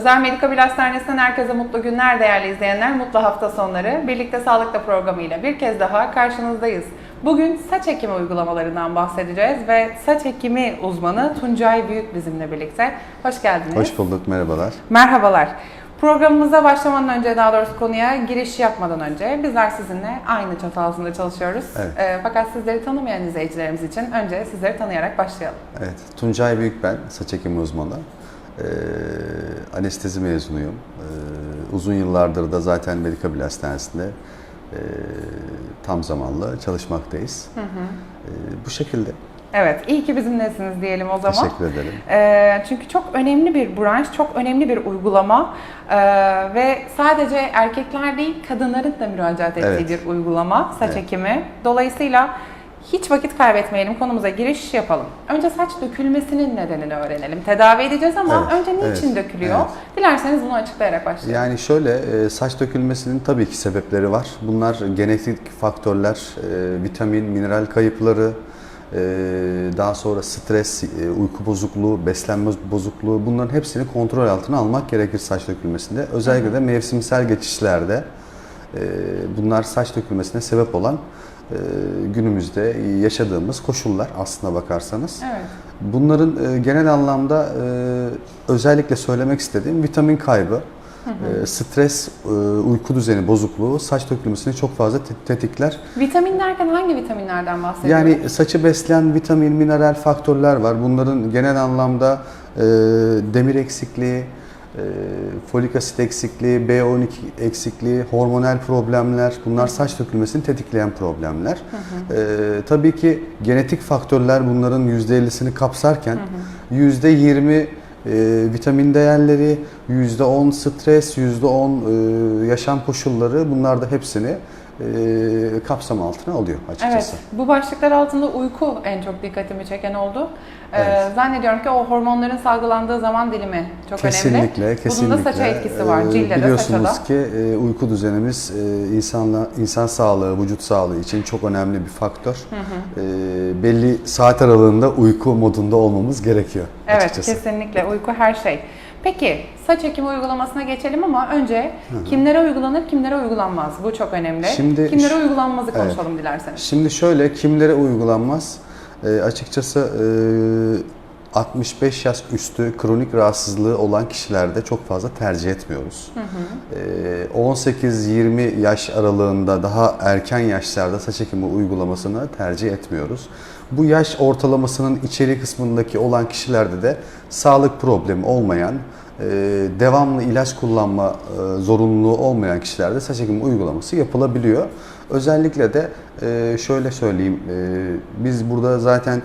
Özel Medikabil Hastanesi'nden herkese mutlu günler değerli izleyenler, mutlu hafta sonları. Birlikte Sağlıkta programıyla bir kez daha karşınızdayız. Bugün saç ekimi uygulamalarından bahsedeceğiz ve saç ekimi uzmanı Tuncay Büyük bizimle birlikte. Hoş geldiniz. Hoş bulduk, merhabalar. Merhabalar. Programımıza başlamadan önce, daha doğrusu konuya giriş yapmadan önce bizler sizinle aynı çatı altında çalışıyoruz. Evet. Ee, fakat sizleri tanımayan izleyicilerimiz için önce sizleri tanıyarak başlayalım. Evet, Tuncay Büyük ben, saç ekimi uzmanı. Ee, anestezi mezunuyum. Ee, uzun yıllardır da zaten Medikabil Hastanesi'nde e, tam zamanlı çalışmaktayız. Ee, bu şekilde. Evet, iyi ki bizimlesiniz diyelim o zaman. Teşekkür ederim. Ee, çünkü çok önemli bir branş, çok önemli bir uygulama Ee, ve sadece erkekler değil kadınların da müracaat ettiği Evet. bir uygulama saç Evet. ekimi. Dolayısıyla hiç vakit kaybetmeyelim, konumuza giriş yapalım. Önce saç dökülmesinin nedenini öğrenelim. Tedavi edeceğiz ama Evet, önce niçin evet, dökülüyor? evet. Dilerseniz bunu açıklayarak başlayalım. Yani şöyle, e, saç dökülmesinin tabii ki sebepleri var. Bunlar genetik faktörler, e, vitamin, mineral kayıpları, e, daha sonra stres, e, uyku bozukluğu, beslenme bozukluğu bunların hepsini kontrol altına almak gerekir saç dökülmesinde. Özellikle de mevsimsel geçişlerde e, bunlar saç dökülmesine sebep olan günümüzde yaşadığımız koşullar aslına bakarsanız. Evet. Bunların e, genel anlamda e, özellikle söylemek istediğim vitamin kaybı, e, stres, e, uyku düzeni bozukluğu saç dökülmesini çok fazla te- tetikler. Vitamin derken hangi vitaminlerden bahsediyoruz? Yani saçı besleyen vitamin, mineral faktörler var. Bunların genel anlamda demir eksikliği, folik asit eksikliği, B12 eksikliği, hormonal problemler bunlar saç dökülmesini tetikleyen problemler. E, tabii ki genetik faktörler bunların %50'sini kapsarken %20 e, vitamin değerleri, %10 stres, %10 e, yaşam koşulları bunlar da hepsini e, kapsam altına alıyor açıkçası. Evet, bu başlıklar altında uyku en çok dikkatimi çeken oldu. Ee, Evet. zannediyorum ki o hormonların salgılandığı zaman dilimi çok Kesinlikle, önemli. kesinlikle. Bunun da saça etkisi var, Ee, cilde de saça Biliyorsunuz da. ki e, uyku düzenimiz e, insanla insan sağlığı, vücut sağlığı için çok önemli bir faktör. E, belli saat aralığında uyku modunda olmamız gerekiyor Evet, açıkçası. kesinlikle. Uyku her şey. Peki, saç ekimi uygulamasına geçelim ama önce kimlere uygulanır, kimlere uygulanmaz? Bu çok önemli. Şimdi kimlere uygulanmazı konuşalım dilerseniz. Şimdi şöyle kimlere uygulanmaz? E, açıkçası e, 65 yaş üstü kronik rahatsızlığı olan kişilerde çok fazla tercih etmiyoruz. E, 18-20 yaş aralığında daha erken yaşlarda saç ekimi uygulamasını tercih etmiyoruz. Bu yaş ortalamasının içeri kısmındaki olan kişilerde de sağlık problemi olmayan, e, devamlı ilaç kullanma e, zorunluluğu olmayan kişilerde saç ekimi uygulaması yapılabiliyor. Özellikle de e, şöyle söyleyeyim, biz burada zaten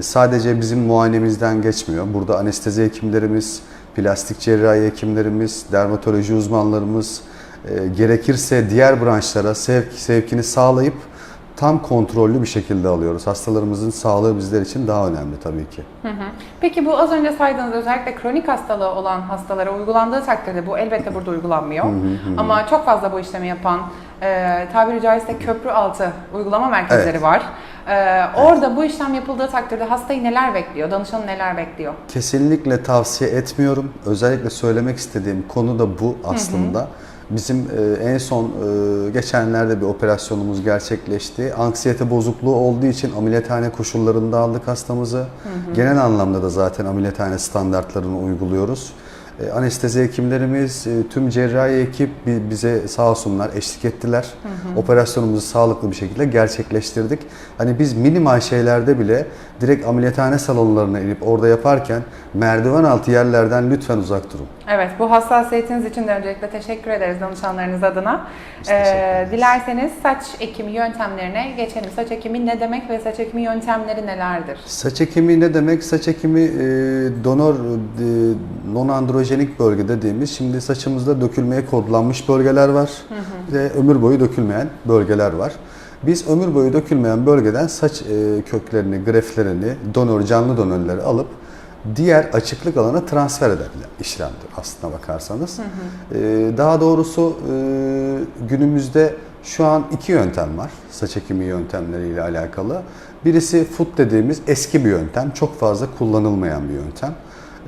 sadece bizim muayenemizden geçmiyor. Burada anestezi hekimlerimiz, plastik cerrahi hekimlerimiz, dermatoloji uzmanlarımız, e, gerekirse diğer branşlara sevk, sevkini sağlayıp tam kontrollü bir şekilde alıyoruz. Hastalarımızın sağlığı bizler için daha önemli tabii ki. Hı hı. Peki bu az önce saydığınız özellikle kronik hastalığı olan hastalara uygulandığı takdirde bu elbette burada uygulanmıyor. Ama çok fazla bu işlemi yapan e, tabiri caizse köprü altı uygulama merkezleri Evet. var. E, orada bu işlem yapıldığı takdirde hastayı neler bekliyor, danışanı neler bekliyor? Kesinlikle tavsiye etmiyorum. Özellikle söylemek istediğim konu da bu aslında. Bizim e, en son e, geçenlerde bir operasyonumuz gerçekleşti. Anksiyete bozukluğu olduğu için ameliyathane koşullarında aldık hastamızı. Genel anlamda da zaten ameliyathane standartlarını uyguluyoruz. E, Anestezi hekimlerimiz, e, tüm cerrahi ekip bi- bize sağ olsunlar eşlik ettiler. Operasyonumuzu sağlıklı bir şekilde gerçekleştirdik. Hani biz minimal şeylerde bile direkt ameliyathane salonlarına inip orada yaparken merdiven altı yerlerden lütfen uzak durun. Evet, bu hassasiyetiniz için de öncelikle teşekkür ederiz danışanlarınız adına. Ee, dilerseniz saç ekimi yöntemlerine geçelim. Saç ekimi ne demek ve saç ekimi yöntemleri nelerdir? Saç ekimi ne demek? Saç ekimi e, donör, e, non-androjenik bölge dediğimiz şimdi saçımızda dökülmeye kodlanmış bölgeler var ve ömür boyu dökülmeyen bölgeler var. Biz ömür boyu dökülmeyen bölgeden saç e, köklerini, greflerini, donör, canlı donörleri alıp diğer açıklık alana transfer eden işlemdir aslına bakarsanız. E, daha doğrusu e, günümüzde şu an iki yöntem var saç ekimi yöntemleriyle alakalı. Birisi foot dediğimiz eski bir yöntem, çok fazla kullanılmayan bir yöntem.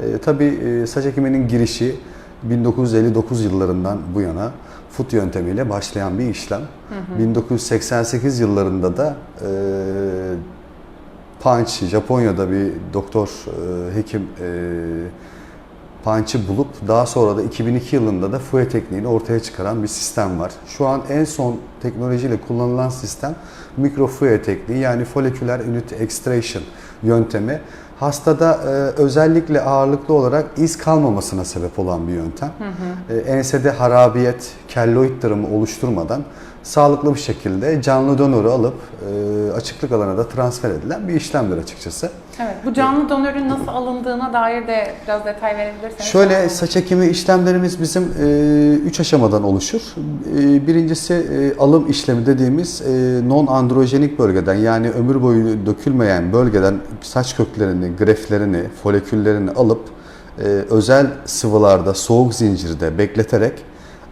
E, tabii e, saç ekiminin girişi 1959 yıllarından bu yana FUT yöntemiyle başlayan bir işlem. 1988 yıllarında da e, Punch, Japonya'da bir doktor, e, hekim e, Punch'ı bulup daha sonra da 2002 yılında da FUE tekniğini ortaya çıkaran bir sistem var. Şu an en son teknolojiyle kullanılan sistem mikro FUE tekniği yani follicular unit extraction yöntemi. Hastada e, özellikle ağırlıklı olarak iz kalmamasına sebep olan bir yöntem. E, ensede harabiyet, kelloid dırımı oluşturmadan sağlıklı bir şekilde canlı donörü alıp e, açıklık alana da transfer edilen bir işlemdir açıkçası. Evet. Bu canlı donörün nasıl alındığına dair de biraz detay verebilirseniz. Şöyle saç ekimi işlemlerimiz bizim 3 aşamadan oluşur. E, birincisi e, alım işlemi dediğimiz e, non-androjenik bölgeden yani ömür boyu dökülmeyen bölgeden saç köklerini, greflerini, foliküllerini alıp e, özel sıvılarda, soğuk zincirde bekleterek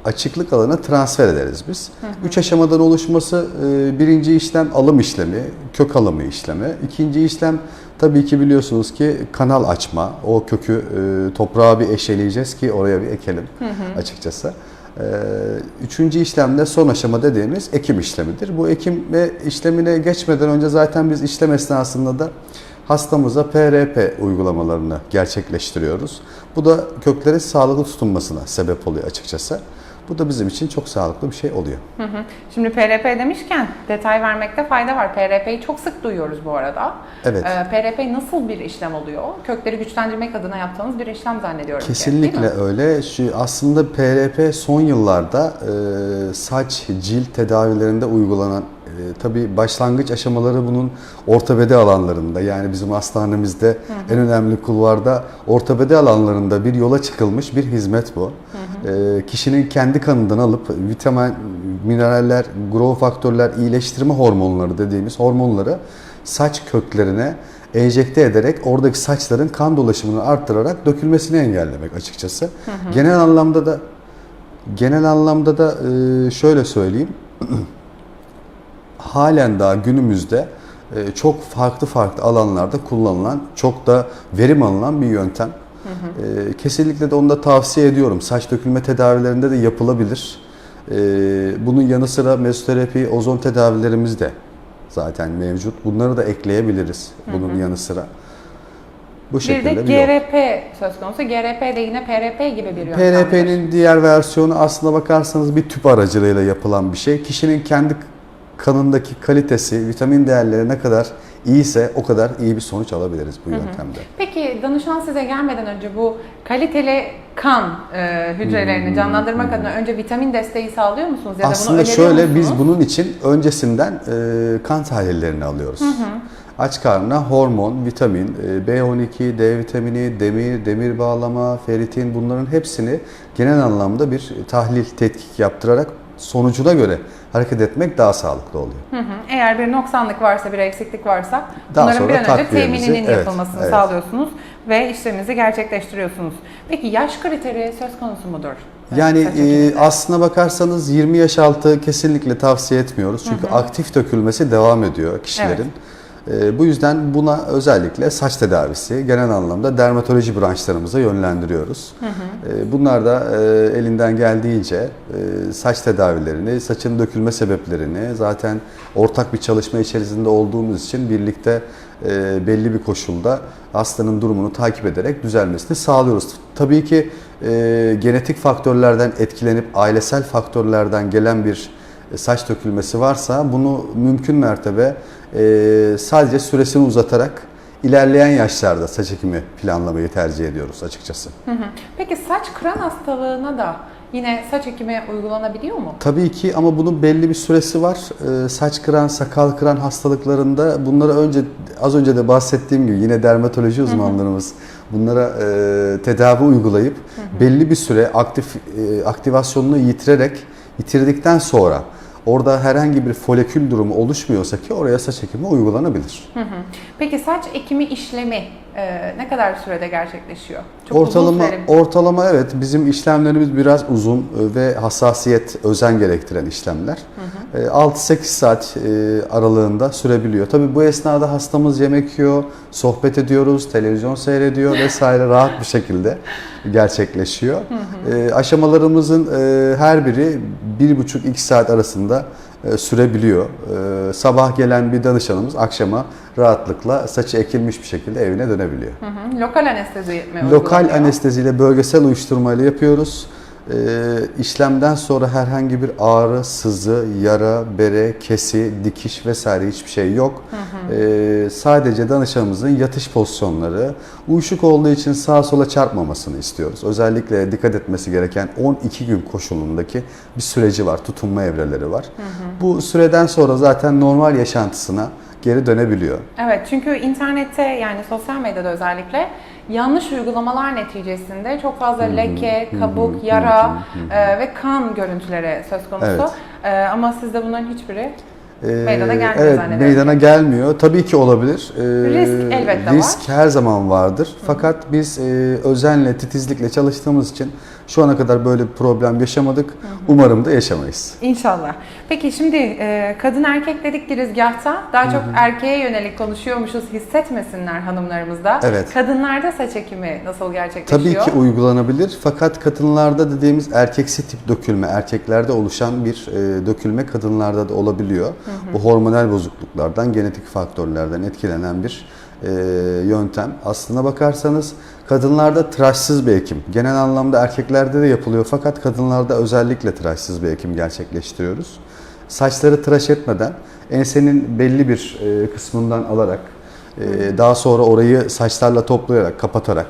açıklık alana transfer ederiz biz. Üç aşamadan oluşması e, birinci işlem alım işlemi, kök alımı işlemi. İkinci işlem tabii ki biliyorsunuz ki kanal açma. O kökü e, toprağa bir eşeleyeceğiz ki oraya bir ekelim açıkçası. E, Üçüncü işlemde son aşama dediğimiz ekim işlemidir. Bu ekim ve işlemine geçmeden önce zaten biz işlem esnasında da hastamıza PRP uygulamalarını gerçekleştiriyoruz. Bu da köklerin sağlıklı tutunmasına sebep oluyor açıkçası. Bu da bizim için çok sağlıklı bir şey oluyor. Hı hı. Şimdi PRP demişken detay vermekte fayda var. PRP'yi çok sık duyuyoruz bu arada. Evet. Ee, PRP nasıl bir işlem oluyor? Kökleri güçlendirmek adına yaptığınız bir işlem zannediyorum. ki, Kesinlikle mi? öyle. Şu aslında PRP son yıllarda e, saç, cilt tedavilerinde uygulanan e, tabii başlangıç aşamaları bunun ortopedi alanlarında yani bizim hastanemizde en önemli kulvarda ortopedi alanlarında bir yola çıkılmış bir hizmet bu. E, kişinin kendi kanından alıp vitamin, mineraller, growth faktörler, iyileştirme hormonları dediğimiz hormonları saç köklerine enjekte ederek oradaki saçların kan dolaşımını arttırarak dökülmesini engellemek açıkçası. Genel anlamda da genel anlamda da e, şöyle söyleyeyim. Halen daha günümüzde e, çok farklı farklı alanlarda kullanılan, çok da verim alınan bir yöntem. E, Kesinlikle de onu da tavsiye ediyorum. Saç dökülme tedavilerinde de yapılabilir. E, Bunun yanı sıra mezoterapi, ozon tedavilerimiz de zaten mevcut. Bunları da ekleyebiliriz bunun yanı sıra. Bu Bir şekilde de bir. GRP söz konusu. GRP de yine PRP gibi bir yöntemdir. PRP'nin diğer versiyonu aslına bakarsanız bir tüp aracılığıyla yapılan bir şey. Kişinin kendi kanındaki kalitesi, vitamin değerleri ne kadar iyiyse o kadar iyi bir sonuç alabiliriz bu yöntemde. Peki danışan size gelmeden önce bu kaliteli kan e, hücrelerini canlandırmak adına önce vitamin desteği sağlıyor musunuz? Ya da bunu Aslında öneriyor şöyle musunuz? biz bunun için öncesinden e, kan tahlillerini alıyoruz. Aç karnına hormon, vitamin, e, B12, D vitamini, demir, demir bağlama, feritin bunların hepsini genel anlamda bir tahlil, tetkik yaptırarak sonucuna göre hareket etmek daha sağlıklı oluyor. Hı hı. Eğer bir noksanlık varsa, bir eksiklik varsa Daha bunların bir an önce temininin evet, yapılmasını evet. sağlıyorsunuz ve işleminizi gerçekleştiriyorsunuz. Peki yaş kriteri söz konusu mudur? Yani e, aslına bakarsanız 20 yaş altı kesinlikle tavsiye etmiyoruz. Çünkü aktif dökülmesi devam ediyor kişilerin. E, bu yüzden buna özellikle saç tedavisi genel anlamda dermatoloji branşlarımıza yönlendiriyoruz. E, bunlar da e, elinden geldiğince e, saç tedavilerini, saçın dökülme sebeplerini zaten ortak bir çalışma içerisinde olduğumuz için birlikte e, belli bir koşulda hastanın durumunu takip ederek düzelmesini sağlıyoruz. Tabii ki genetik faktörlerden etkilenip ailesel faktörlerden gelen bir saç dökülmesi varsa bunu mümkün mertebe e, sadece süresini uzatarak ilerleyen yaşlarda saç ekimi planlamayı tercih ediyoruz açıkçası. Hı hı. Peki saç kıran hastalığına da yine saç ekimi uygulanabiliyor mu? Tabii ki ama bunun belli bir süresi var. Ee, saç kıran, sakal kıran hastalıklarında bunlara önce az önce de bahsettiğim gibi yine dermatoloji uzmanlarımız bunlara e, tedavi uygulayıp belli bir süre aktif e, aktivasyonunu yitirerek yitirdikten sonra orada herhangi bir folikül durumu oluşmuyorsa ki oraya saç ekimi uygulanabilir. Hı hı. Peki saç ekimi işlemi e, ne kadar sürede gerçekleşiyor? Çok uzun ortalama süreli- ortalama evet bizim işlemlerimiz biraz uzun e, ve hassasiyet, özen gerektiren işlemler. E, 6-8 saat e, aralığında sürebiliyor. Tabii bu esnada hastamız yemek yiyor, sohbet ediyoruz, televizyon seyrediyor vesaire rahat bir şekilde gerçekleşiyor. E, aşamalarımızın e, her biri 1,5-2 saat arasında e, sürebiliyor. E, sabah gelen bir danışanımız akşama rahatlıkla saçı ekilmiş bir şekilde evine dönebiliyor. Hı hı. Lokal anestezi mi Lokal anesteziyle bölgesel uyuşturmayla yapıyoruz. Ee, işlemden sonra herhangi bir ağrı, sızı, yara, bere, kesi, dikiş vesaire hiçbir şey yok. Ee, sadece danışanımızın yatış pozisyonları, uyuşuk olduğu için sağa sola çarpmamasını istiyoruz. Özellikle dikkat etmesi gereken 12 gün koşulundaki bir süreci var, tutunma evreleri var. Bu süreden sonra zaten normal yaşantısına geri dönebiliyor. Evet çünkü internette yani sosyal medyada özellikle yanlış uygulamalar neticesinde çok fazla leke, kabuk, yara e, ve kan görüntüleri söz konusu. Evet. E, ama sizde bunların hiçbiri Ee, Meydana gelmiyor evet, zannederim. meydana gelmiyor. Tabii ki olabilir. Ee, Risk elbette Risk her zaman vardır. Fakat biz e, özenle, titizlikle çalıştığımız için şu ana kadar böyle bir problem yaşamadık. Umarım da yaşamayız. İnşallah. Peki şimdi e, kadın erkek dedik girizgahta daha çok erkeğe yönelik konuşuyormuşuz hissetmesinler hanımlarımız da. Evet. Kadınlarda saç ekimi nasıl gerçekleşiyor? Tabii ki uygulanabilir. Fakat kadınlarda dediğimiz erkeksi tip dökülme, erkeklerde oluşan bir e, dökülme kadınlarda da olabiliyor. Bu hormonal bozukluklardan, genetik faktörlerden etkilenen bir e, yöntem. Aslına bakarsanız kadınlarda tıraşsız bir ekim. Genel anlamda erkeklerde de yapılıyor fakat kadınlarda özellikle tıraşsız bir ekim gerçekleştiriyoruz. Saçları tıraş etmeden ensenin belli bir e, kısmından alarak e, daha sonra orayı saçlarla toplayarak, kapatarak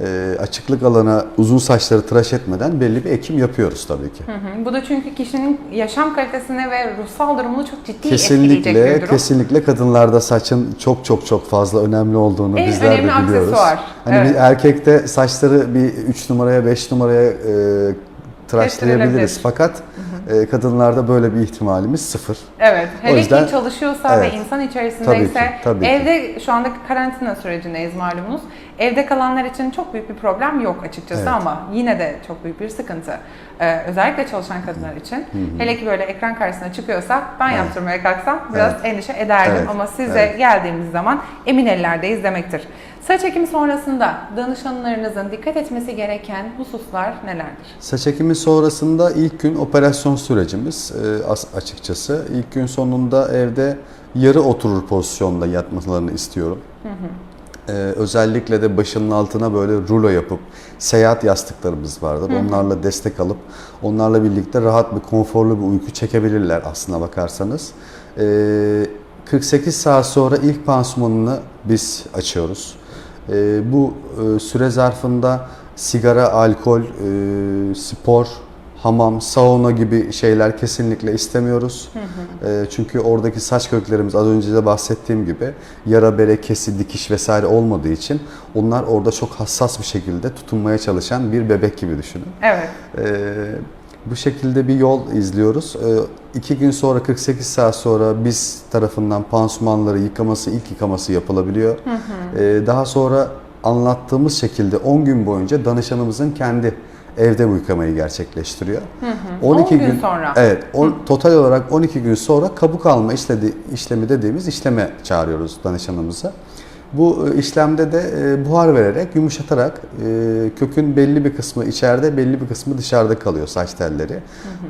e, açıklık alana uzun saçları tıraş etmeden belli bir ekim yapıyoruz tabii ki. Hı hı. Bu da çünkü kişinin yaşam kalitesine ve ruhsal durumunu çok ciddi etkileyecek Kesinlikle, bir durum. kesinlikle kadınlarda saçın çok çok çok fazla önemli olduğunu En bizler de önemli biliyoruz. aksesuar. Hani Evet. bir erkekte saçları bir 3 numaraya 5 numaraya e, tıraşlayabiliriz fakat e, kadınlarda böyle bir ihtimalimiz sıfır. Evet. Hele yüzden- ki çalışıyorsa Evet. ve insan içerisindeyse Tabii ki, tabii ki. evde şu anda karantina sürecindeyiz malumunuz. Evde kalanlar için çok büyük bir problem yok açıkçası Evet. ama yine de çok büyük bir sıkıntı. Ee, özellikle çalışan kadınlar için. Hele ki böyle ekran karşısına çıkıyorsa ben Evet. yaptırmaya kalksam biraz endişe ederdim Evet. ama size Evet. geldiğimiz zaman emin ellerdeyiz demektir. Saç ekimi sonrasında danışanlarınızın dikkat etmesi gereken hususlar nelerdir? Saç ekimi sonrasında ilk gün operasyon sürecimiz e, as- açıkçası. İlk gün sonunda evde yarı oturur pozisyonda yatmalarını istiyorum. Ee, özellikle de başının altına böyle rulo yapıp seyahat yastıklarımız vardır. Onlarla destek alıp onlarla birlikte rahat bir konforlu bir uyku çekebilirler aslına bakarsanız. Ee, 48 saat sonra ilk pansumanını biz açıyoruz. Ee, bu e, süre zarfında sigara, alkol, e, spor, hamam, sauna gibi şeyler kesinlikle istemiyoruz. Ee, çünkü oradaki saç köklerimiz az önce de bahsettiğim gibi yara, bere, kesi, dikiş vesaire olmadığı için onlar orada çok hassas bir şekilde tutunmaya çalışan bir bebek gibi düşünün. Evet. Ee, bu şekilde bir yol izliyoruz. Ee, iki gün sonra 48 saat sonra biz tarafından pansumanları yıkaması, ilk yıkaması yapılabiliyor. Ee, daha sonra anlattığımız şekilde 10 gün boyunca danışanımızın kendi evde bu yıkamayı gerçekleştiriyor. 10 gün sonra. Evet, on, total olarak 12 gün sonra kabuk alma işledi, işlemi dediğimiz işleme çağırıyoruz danışanımızı. Bu e, işlemde de e, buhar vererek, yumuşatarak e, kökün belli bir kısmı içeride, belli bir kısmı dışarıda kalıyor saç telleri.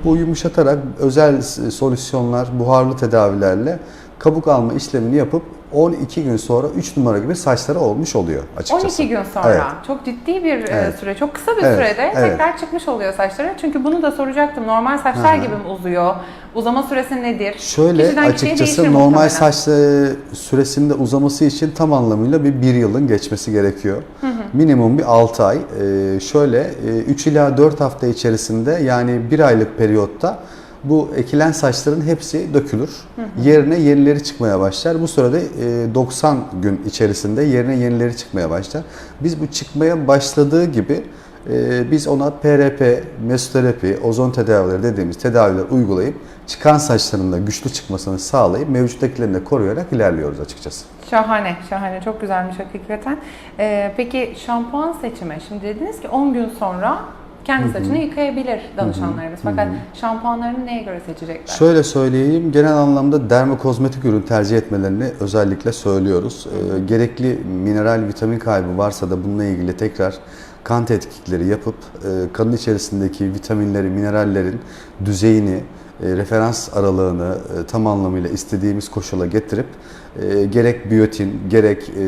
Bu yumuşatarak özel solüsyonlar, buharlı tedavilerle kabuk alma işlemini yapıp 12 gün sonra 3 numara gibi saçları olmuş oluyor açıkçası. 12 gün sonra Evet. çok ciddi bir e, Evet. süre, çok kısa bir Evet, sürede evet. tekrar çıkmış oluyor saçları. Çünkü bunu da soracaktım. Normal saçlar Hı hı. gibi mi uzuyor? Uzama süresi nedir? Şöyle Kişiden açıkçası normal saç e, süresinde uzaması için tam anlamıyla bir bir yılın geçmesi gerekiyor. Minimum bir 6 ay. E, şöyle 3 ila 4 hafta içerisinde yani bir aylık periyotta bu ekilen saçların hepsi dökülür. Yerine yenileri çıkmaya başlar. Bu e, 90 gün içerisinde yerine yenileri çıkmaya başlar. Biz bu çıkmaya başladığı gibi e, biz ona PRP, mesoterapi, ozon tedavileri dediğimiz tedaviler uygulayıp çıkan saçların da güçlü çıkmasını sağlayıp mevcuttakilerini de koruyarak ilerliyoruz açıkçası. Şahane, şahane. Çok güzelmiş hakikaten. Ee, peki şampuan seçimi. Şimdi dediniz ki 10 gün sonra kendi saçını yıkayabilir danışanlarımız. Fakat şampuanlarını neye göre seçecekler? Şöyle söyleyeyim, genel anlamda dermokozmetik ürün tercih etmelerini özellikle söylüyoruz. Ee, gerekli mineral, vitamin kaybı varsa da bununla ilgili tekrar kan tetkikleri yapıp e, kanın içerisindeki vitaminleri, minerallerin düzeyini, e, referans aralığını e, tam anlamıyla istediğimiz koşula getirip e, gerek biyotin, gerek e,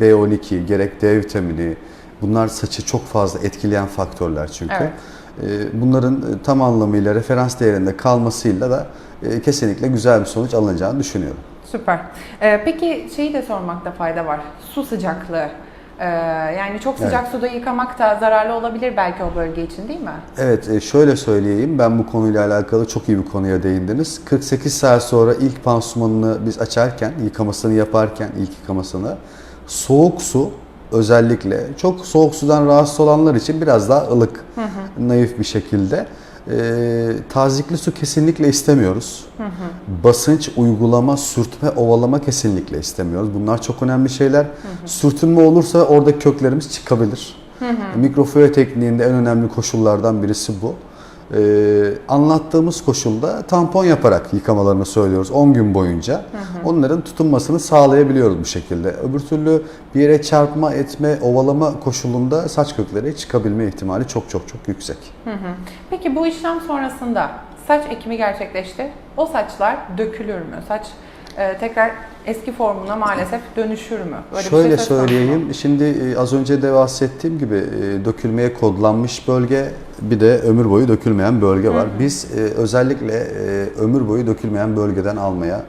B12, gerek D vitamini bunlar saçı çok fazla etkileyen faktörler çünkü. Evet. E, Bunların e, tam anlamıyla referans değerinde kalmasıyla da e, kesinlikle güzel bir sonuç alınacağını düşünüyorum. Süper. Ee, peki şeyi de sormakta fayda var. Su sıcaklığı. Ee, yani çok sıcak suda yıkamak da zararlı olabilir belki o bölge için değil mi? Evet, e, şöyle söyleyeyim. Ben bu konuyla alakalı çok iyi bir konuya değindiniz. 48 saat sonra ilk pansumanını biz açarken, yıkamasını yaparken, ilk yıkamasını soğuk su özellikle çok soğuk sudan rahatsız olanlar için biraz daha ılık, naif bir şekilde. E, tazikli su kesinlikle istemiyoruz. Basınç, uygulama, sürtme, ovalama kesinlikle istemiyoruz. Bunlar çok önemli şeyler. Sürtünme olursa orada köklerimiz çıkabilir. Mikrofoya tekniğinde en önemli koşullardan birisi bu. Ee, anlattığımız koşulda tampon yaparak yıkamalarını söylüyoruz 10 gün boyunca. Onların tutunmasını sağlayabiliyoruz bu şekilde. Öbür türlü bir yere çarpma, etme, ovalama koşulunda saç kökleri çıkabilme ihtimali çok çok çok yüksek. Hı hı. Peki bu işlem sonrasında saç ekimi gerçekleşti. O saçlar dökülür mü? Saç e, tekrar eski formuna maalesef dönüşür mü? Böyle bir Şöyle şey konusu mu? söyleyeyim. Şimdi e, az önce de bahsettiğim gibi e, dökülmeye kodlanmış bölge bir de ömür boyu dökülmeyen bölge var. Biz e, özellikle e, ömür boyu dökülmeyen bölgeden almaya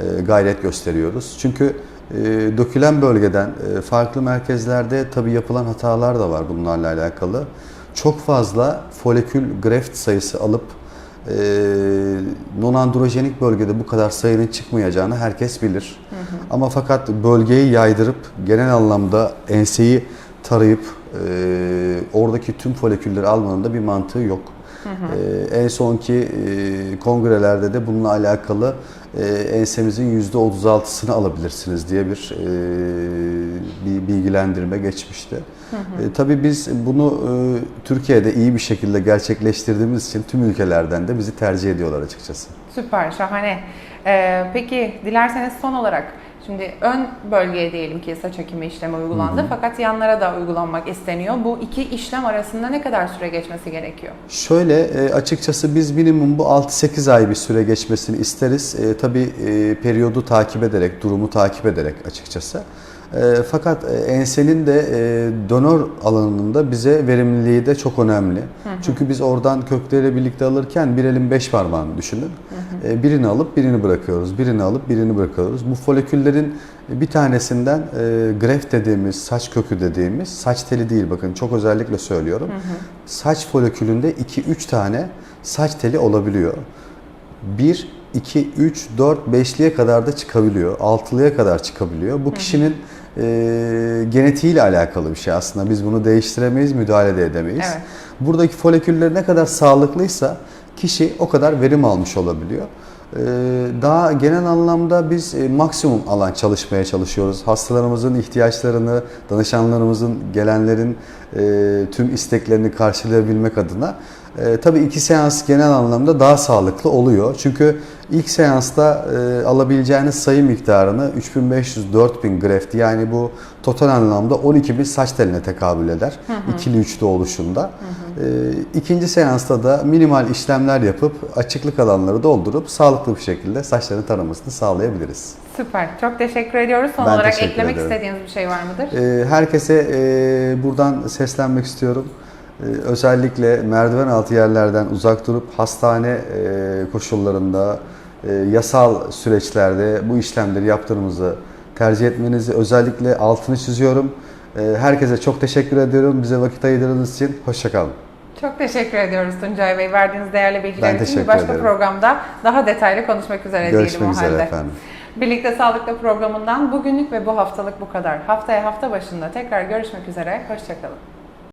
e, gayret gösteriyoruz. Çünkü e, dökülen bölgeden e, farklı merkezlerde tabii yapılan hatalar da var bunlarla alakalı. Çok fazla folikül greft sayısı alıp e, non-androjenik bölgede bu kadar sayının çıkmayacağını herkes bilir. Ama fakat bölgeyi yaydırıp genel anlamda enseyi tarayıp e, oradaki tüm folikülleri almanın da bir mantığı yok. E, en sonki e, kongrelerde de bununla alakalı e, ensemizin %36'sını alabilirsiniz diye bir, e, bir bilgilendirme geçmişti. E, tabii biz bunu e, Türkiye'de iyi bir şekilde gerçekleştirdiğimiz için tüm ülkelerden de bizi tercih ediyorlar açıkçası. Süper, şahane. Ee, peki dilerseniz son olarak şimdi ön bölgeye diyelim ki saç ekimi işlemi uygulandı fakat yanlara da uygulanmak isteniyor. Bu iki işlem arasında ne kadar süre geçmesi gerekiyor? Şöyle e, açıkçası biz minimum bu 6-8 ay bir süre geçmesini isteriz. E, tabii e, periyodu takip ederek, durumu takip ederek açıkçası. E, fakat e, ensenin de e, donör alanında bize verimliliği de çok önemli. Çünkü biz oradan kökleriyle birlikte alırken bir elin beş parmağını düşünün. E, birini alıp birini bırakıyoruz, birini alıp birini bırakıyoruz. Bu foliküllerin bir tanesinden e, greft dediğimiz, saç kökü dediğimiz, saç teli değil bakın çok özellikle söylüyorum. Saç folikülünde 2-3 tane saç teli olabiliyor. 1, 2, 3, 4, 5'liye kadar da çıkabiliyor. 6'lıya kadar çıkabiliyor. Bu kişinin e, genetiğiyle alakalı bir şey aslında. Biz bunu değiştiremeyiz, müdahale de edemeyiz. Evet. Buradaki foliküller ne kadar sağlıklıysa kişi o kadar verim almış olabiliyor. Ee, Daha genel anlamda biz e, maksimum alan çalışmaya çalışıyoruz. Hastalarımızın ihtiyaçlarını, danışanlarımızın, gelenlerin e, tüm isteklerini karşılayabilmek adına. E, tabii iki seans genel anlamda daha sağlıklı oluyor. Çünkü ilk seansta e, alabileceğiniz sayı miktarını 3500-4000 greft yani bu total anlamda 12.000 saç teline tekabül eder. İkili üçlü oluşunda. E, ikinci seansta da minimal işlemler yapıp açıklık alanları doldurup sağlıklı bir şekilde saçların taramasını sağlayabiliriz. Süper, çok teşekkür ediyoruz. Son Ben olarak eklemek ederim. istediğiniz bir şey var mıdır? E, herkese e, buradan seslenmek istiyorum. E, özellikle merdiven altı yerlerden uzak durup hastane e, koşullarında, e, yasal süreçlerde bu işlemleri yaptığımızı tercih etmenizi özellikle altını çiziyorum. E, herkese çok teşekkür ediyorum. Bize vakit ayırdığınız için. Hoşçakalın. Çok teşekkür ediyoruz Tuncay Bey. Verdiğiniz değerli bilgiler için bir başka ederim. programda daha detaylı konuşmak üzere diyelim Görüşmek o üzere halde. efendim. Birlikte Sağlıklı programından bugünlük ve bu haftalık bu kadar. Haftaya hafta başında tekrar görüşmek üzere. Hoşçakalın.